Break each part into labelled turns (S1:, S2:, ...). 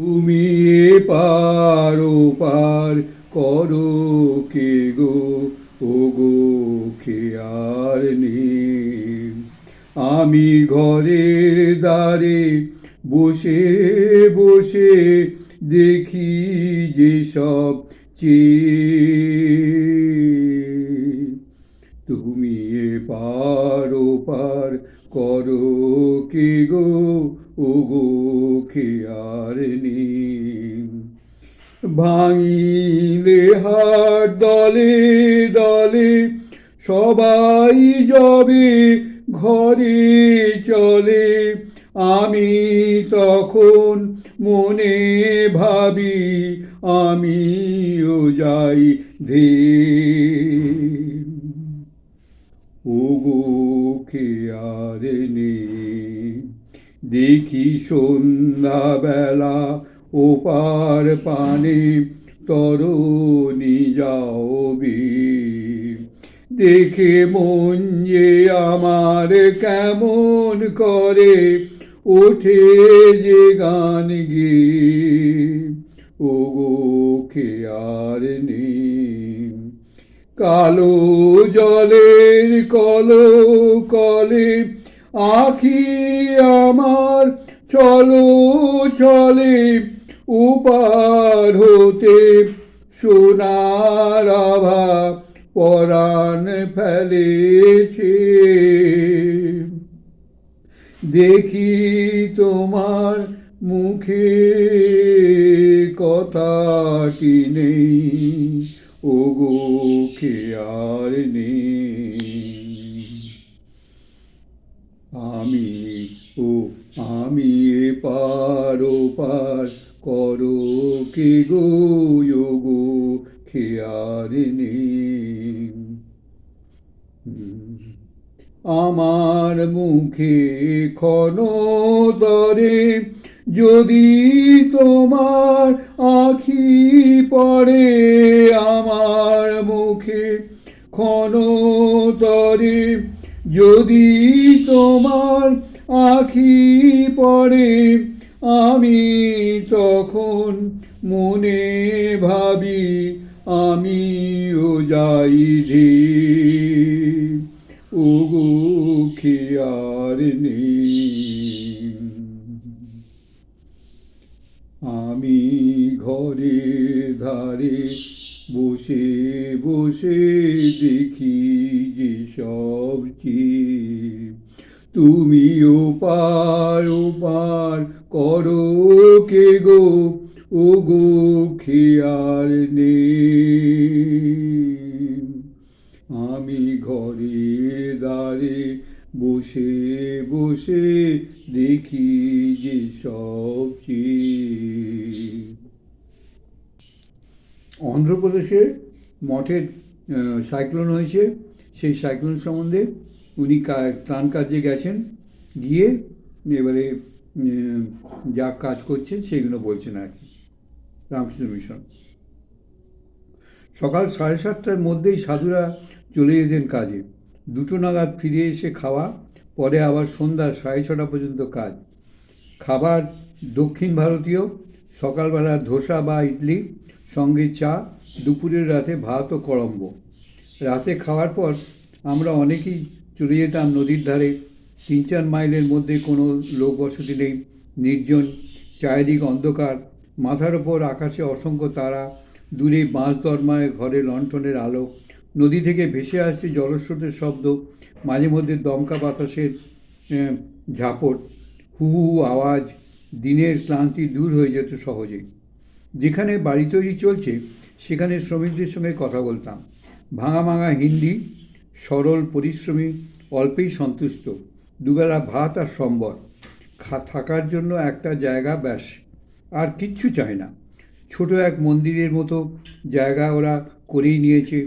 S1: তুমি পার পার করো কে গো? ও গো খেয়ার নেই। আমি ঘরের দ্বারে বসে বসে দেখি যে সব চেয়ে। তুমি এ পার ও পার করো কে গো? ও গো কে আর ভাঙিলে হাট দলে দলে সবাই যাবে, ঘরে চলে। আমি তখন মনে ভাবি, আমিও যাই ধে ওগো আর নেই? দেখি সন্ধ্যাবেলা ওপার পানে তরুণী যাওবি দেখে মন যে আমার কেমন করে, ওঠে যে গান গে ও ওগো আর নেই। কালো জলের কলো কলে আখি আমার চলো, চলে উপার হতে। সোনার আভা পরাণ ফেলেছে। দেখি তোমার মুখে কথা কি নেই। করো কে গো গো খেয়ার আমার মুখে ক্ষণ দরে যদি তোমার আখি পড়ে আমার মুখে ক্ষণ তরে যদি তোমার আমি তখন মনে ভাবি, আমিও যাই রে। ওগো খেয়ার নেই। আমি ঘরে ধারে বসে বসে দেখি যে সব চেয়ে তুমিও পার, ও পার করো কে গো? ও গো খেয়ার নেই। আমি ঘরে দাঁড়ে বসে বসে দেখি যে সব অন্ধ্রপ্রদেশে মঠের সাইক্লোন হয়েছে। সেই সাইক্লোন সম্বন্ধে উনি ত্রাণ কাজে গেছেন। গিয়ে এবারে যা কাজ করছেন সেগুলো বলছেন আর কি। রামকৃষ্ণ মিশন। সকাল সাড়ে সাতটার মধ্যেই সাধুরা চলে যেতেন কাজে। দুটো নাগাদ ফিরে এসে খাওয়া, পরে আবার সন্ধ্যা সাড়ে ছটা পর্যন্ত কাজ। খাবার দক্ষিণ ভারতীয়, সকালবেলা ধোসা বা ইডলি, সঙ্গে চা, দুপুরের রাতে ভাত ও কড়ম্ব রাতে খাওয়ার পর আমরা অনেকেই চলে যেতাম নদীর ধারে। তিন চার মাইলের মধ্যে কোনো লোক বসতি নেই। নির্জন, চারিদিক অন্ধকার। মাথার ওপর আকাশে অসংখ্য তারা। দূরে বাঁশ দরমায় ঘরে লণ্ঠনের আলো। নদী থেকে ভেসে আসছে জলস্রোতের শব্দ। মাঝে মধ্যে দমকা বাতাসের ঝাপট। হু হু আওয়াজ। দিনের ক্লান্তি দূর হয়ে যেত সহজেই। যেখানে বাড়ি তৈরি চলছে, সেখানে শ্রমিকদের সঙ্গে কথা বলতাম। ভাঙা ভাঙা হিন্দি, সরল, পরিশ্রমী, অল্পেই সন্তুষ্ট। দুবেলা ভাত আর সম্বর। থাকার জন্য একটা জায়গা ব্যাস, আর কিচ্ছু চায় না। ছোট এক মন্দিরের মতো জায়গা ওরা করেই নিয়েছে।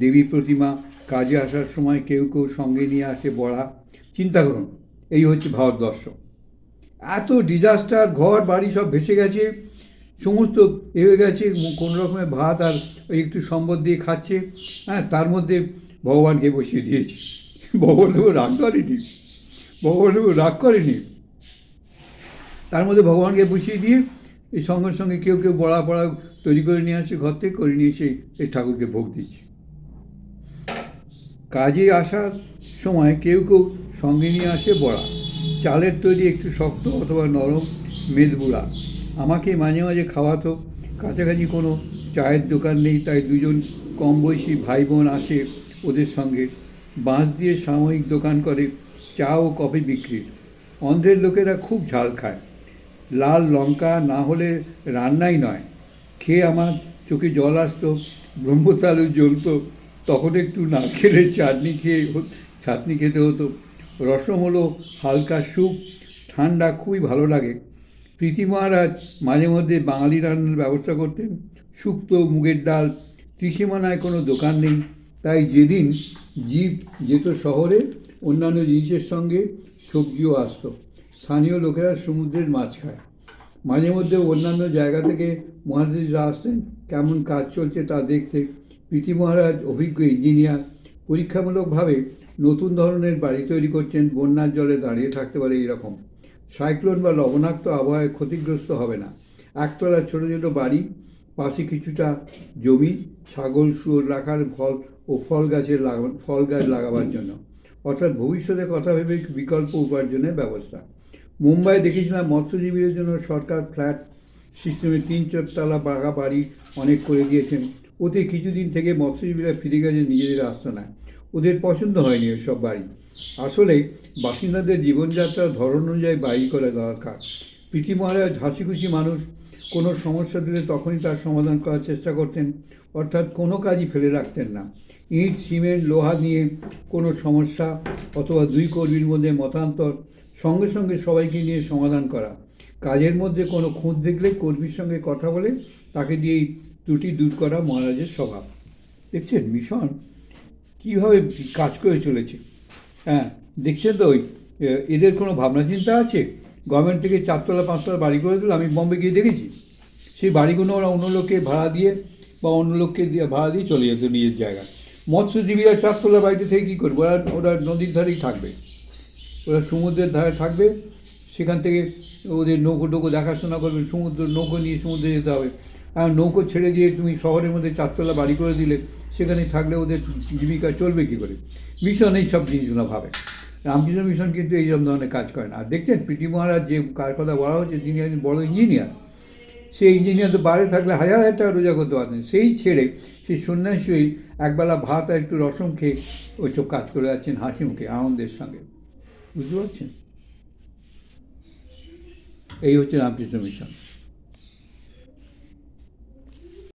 S1: দেবী প্রতিমা, কাজে আসার সময় কেউ কেউ সঙ্গে নিয়ে আসে বড়া। চিন্তা করুন, এই হচ্ছে ভারতবর্ষ। এত ডিজাস্টার ঘর, বাড়ি সব ভেসে গেছে। সমস্ত এ হয়ে গেছে, কোনো রকমের ভাত আর ওই একটু সম্বর দিয়ে খাচ্ছে। হ্যাঁ তার মধ্যে ভগবানকে বসিয়ে দিয়েছে। ভগবানবাবু রাগ করেনি ভগবানবাবু রাগ করেনি। তার মধ্যে ভগবানকে বুঝিয়ে দিয়ে এই সঙ্গে সঙ্গে কেউ কেউ বড়া পড়া তৈরি করে নিয়ে আসে, ঘর থেকে করে নিয়ে এসে এই ঠাকুরকে ভোগ দিচ্ছে। কাজে আসার সময় কেউ কেউ সঙ্গে নিয়ে আসে বড়া। চালের তৈরি একটু শক্ত অথবা নরম মেদবুড়া আমাকে মাঝে মাঝে খাওয়াতো। কাছাকাছি কোনো চায়ের দোকান নেই, তাই দুজন কম বয়সী ভাই বোন আসে ওদের সঙ্গে। বাঁশ দিয়ে সাময়িক দোকান করে। চা ও কফি বিক্রির অন্ধ্রের লোকেরা খুব ঝাল খায়। লাল লঙ্কা না হলে রান্নাই নয়। খেয়ে আমার চোখে জল আসতো ব্রহ্মতালু জ্বলতো, তখন একটু নারকেলের চাটনি খেয়ে চাটনি খেতে হতো। রসম হলো হালকা স্যুপ, ঠান্ডা খুবই ভালো লাগে। প্রীতি মহারাজ মাঝে মধ্যে বাঙালি রান্নার ব্যবস্থা করতেন। শুক্তো, মুগের ডাল ত্রিসীমানায় কোনো দোকান নেই। তাই যেদিন জীব যেত শহরে অন্যান্য জিনিসের সঙ্গে সবজিও আসতো। স্থানীয় লোকেরা সমুদ্রের মাছ খায়। মাঝে মধ্যে অন্যান্য জায়গা থেকে মহাদেশরা আসতেন। কেমন কাজ চলছে তা দেখতে প্রীতি মহারাজ অভিজ্ঞ ইঞ্জিনিয়ার পরীক্ষামূলকভাবে নতুন ধরনের বাড়ি তৈরি করছেন। বন্যার জলে দাঁড়িয়ে থাকতে পারে এরকম। সাইক্লোন বা লবণাক্ত আবহাওয়ায় ক্ষতিগ্রস্ত হবে না। একতলা ছোটো ছোটো বাড়ি, পাশে কিছুটা জমি, ছাগল, শুয়োর রাখার ফল ও ফল গাছের লাগা ফল গাছ লাগাবার জন্য। অর্থাৎ ভবিষ্যতে কথা ভেবে বিকল্প উপার্জনের ব্যবস্থা। মুম্বাই দেখেছিলাম মৎস্যজীবীদের জন্য সরকার ফ্ল্যাট সিস্টেমে তিন চারতলা বাঘা বাড়ি অনেক করে দিয়েছেন। ওতে কিছুদিন থেকে মৎস্যজীবীরা ফিরে গেছে নিজেদের আস্তানায়। ওদের পছন্দ হয়নি ওসব বাড়ি। আসলে বাসিন্দাদের জীবনযাত্রার ধরন অনুযায়ী বাড়ি করা দরকার। প্রীতি মহারাজ হাসিখুশি মানুষ কোনো সমস্যা দিলে তখনই তার সমাধান করার চেষ্টা করতেন, অর্থাৎ কোনো কাজই ফেলে রাখতেন না। ইট, সিমেন্ট, লোহা নিয়ে কোনো সমস্যা অথবা দুই কর্মীর মধ্যে মতান্তর সঙ্গে সঙ্গে সবাইকে নিয়ে সমাধান করা। কাজের মধ্যে কোনো খুঁত দেখলে কর্মীর সঙ্গে কথা বলে তাকে দিয়ে এই ত্রুটি দূর করা মহারাজের স্বভাব। দেখছেন, মিশন কীভাবে কাজ করে চলেছে? হ্যাঁ দেখছেন তো ওই এদের কোনো ভাবনা চিন্তা আছে? গভর্নমেন্ট থেকে চারতলা, পাঁচতলা বাড়ি করে দিল, আমি বম্বে গিয়ে দেখেছি। সেই বাড়িগুলো ওরা অন্য লোককে ভাড়া দিয়ে বা অন্য লোককে দিয়ে ভাড়া দিয়ে চলে যেত নিজের জায়গায়। মৎস্যজীবীরা চারতলা বাড়িতে থেকে কী করবে? ওরা ওরা নদীর ধারেই থাকবে। ওরা সমুদ্রের ধারে থাকবে। সেখান থেকে ওদের নৌকো টৌকো দেখাশোনা করবে, সমুদ্র নৌকো নিয়ে সমুদ্রে যেতে হবে। আর নৌকো ছেড়ে দিয়ে তুমি শহরের মধ্যে চারতলা বাড়ি করে দিলে, সেখানে থাকলে ওদের জীবিকা চলবে কী করে? মিশন এই সব জিনিসগুলো ভাবে। রামকৃষ্ণ মিশন কিন্তু এই সব ধরনের কাজ করে না। আর দেখছেন প্রীতি মহারাজ যে কার কথা বলা হচ্ছে তিনি একজন বড় ইঞ্জিনিয়ার, সেই ইঞ্জিনিয়ার তো বাইরে থাকলে হাজার হাজার টাকা রোজা করতে পারতেন। সেই ছেড়ে সেই সন্ন্যাসী একবেলা ভাত আর একটু রসম খেয়ে ওইসব কাজ করে যাচ্ছেন হাসি মুখে, আনন্দের সঙ্গে। বুঝতে পারছেন? এই হচ্ছে রামকৃষ্ণ মিশন।